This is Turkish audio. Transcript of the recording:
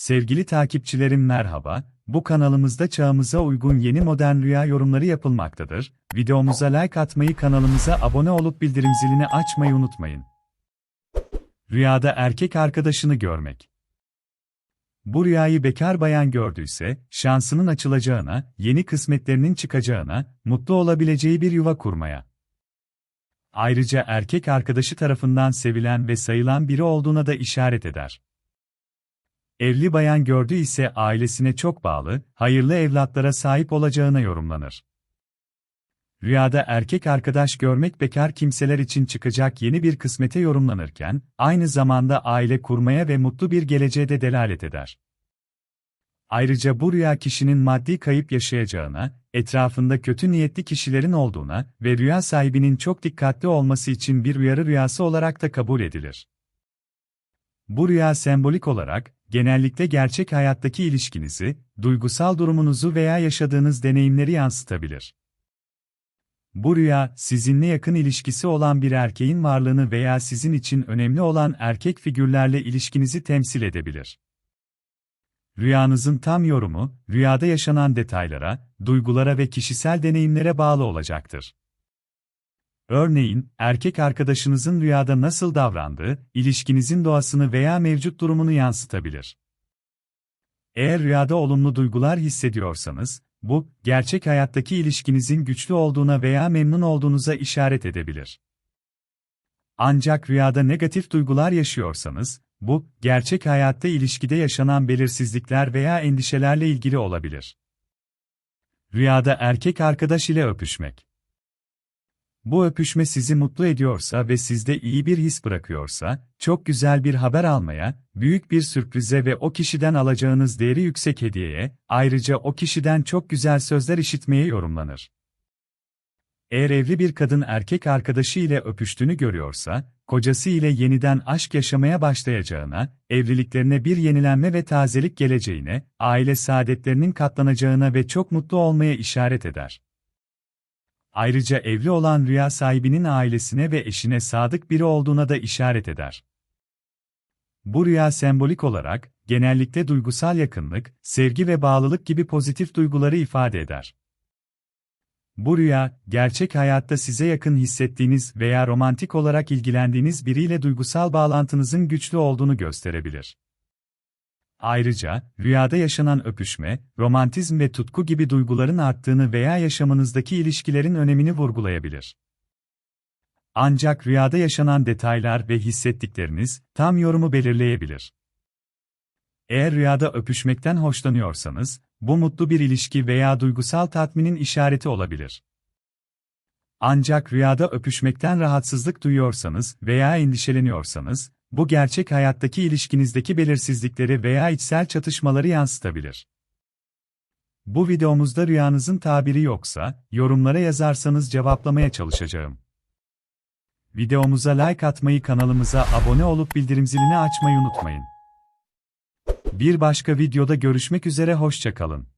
Sevgili takipçilerim merhaba, bu kanalımızda çağımıza uygun yeni modern rüya yorumları yapılmaktadır. Videomuza like atmayı kanalımıza abone olup bildirim zilini açmayı unutmayın. Rüyada erkek arkadaşını görmek. Bu rüyayı bekar bayan gördüyse, şansının açılacağına, yeni kısmetlerinin çıkacağına, mutlu olabileceği bir yuva kurmaya. Ayrıca erkek arkadaşı tarafından sevilen ve sayılan biri olduğuna da işaret eder. Evli bayan gördü ise ailesine çok bağlı, hayırlı evlatlara sahip olacağına yorumlanır. Rüyada erkek arkadaş görmek bekar kimseler için çıkacak yeni bir kısmete yorumlanırken, aynı zamanda aile kurmaya ve mutlu bir geleceğe de delalet eder. Ayrıca bu rüya kişinin maddi kayıp yaşayacağına, etrafında kötü niyetli kişilerin olduğuna ve rüya sahibinin çok dikkatli olması için bir uyarı rüyası olarak da kabul edilir. Bu rüya sembolik olarak, genellikle gerçek hayattaki ilişkinizi, duygusal durumunuzu veya yaşadığınız deneyimleri yansıtabilir. Bu rüya, sizinle yakın ilişkisi olan bir erkeğin varlığını veya sizin için önemli olan erkek figürlerle ilişkinizi temsil edebilir. Rüyanızın tam yorumu, rüyada yaşanan detaylara, duygulara ve kişisel deneyimlere bağlı olacaktır. Örneğin, erkek arkadaşınızın rüyada nasıl davrandığı, ilişkinizin doğasını veya mevcut durumunu yansıtabilir. Eğer rüyada olumlu duygular hissediyorsanız, bu, gerçek hayattaki ilişkinizin güçlü olduğuna veya memnun olduğunuza işaret edebilir. Ancak rüyada negatif duygular yaşıyorsanız, bu, gerçek hayatta ilişkide yaşanan belirsizlikler veya endişelerle ilgili olabilir. Rüyada erkek arkadaş ile öpüşmek. Bu öpüşme sizi mutlu ediyorsa ve sizde iyi bir his bırakıyorsa, çok güzel bir haber almaya, büyük bir sürprize ve o kişiden alacağınız değeri yüksek hediyeye, ayrıca o kişiden çok güzel sözler işitmeye yorumlanır. Eğer evli bir kadın erkek arkadaşı ile öpüştüğünü görüyorsa, kocası ile yeniden aşk yaşamaya başlayacağına, evliliklerine bir yenilenme ve tazelik geleceğine, aile saadetlerinin katlanacağına ve çok mutlu olmaya işaret eder. Ayrıca evli olan rüya sahibinin ailesine ve eşine sadık biri olduğuna da işaret eder. Bu rüya sembolik olarak, genellikle duygusal yakınlık, sevgi ve bağlılık gibi pozitif duyguları ifade eder. Bu rüya, gerçek hayatta size yakın hissettiğiniz veya romantik olarak ilgilendiğiniz biriyle duygusal bağlantınızın güçlü olduğunu gösterebilir. Ayrıca, rüyada yaşanan öpüşme, romantizm ve tutku gibi duyguların arttığını veya yaşamınızdaki ilişkilerin önemini vurgulayabilir. Ancak rüyada yaşanan detaylar ve hissettikleriniz, tam yorumu belirleyebilir. Eğer rüyada öpüşmekten hoşlanıyorsanız, bu mutlu bir ilişki veya duygusal tatminin işareti olabilir. Ancak rüyada öpüşmekten rahatsızlık duyuyorsanız veya endişeleniyorsanız, bu gerçek hayattaki ilişkinizdeki belirsizlikleri veya içsel çatışmaları yansıtabilir. Bu videomuzda rüyanızın tabiri yoksa, yorumlara yazarsanız cevaplamaya çalışacağım. Videomuza like atmayı kanalımıza abone olup bildirim zilini açmayı unutmayın. Bir başka videoda görüşmek üzere hoşçakalın.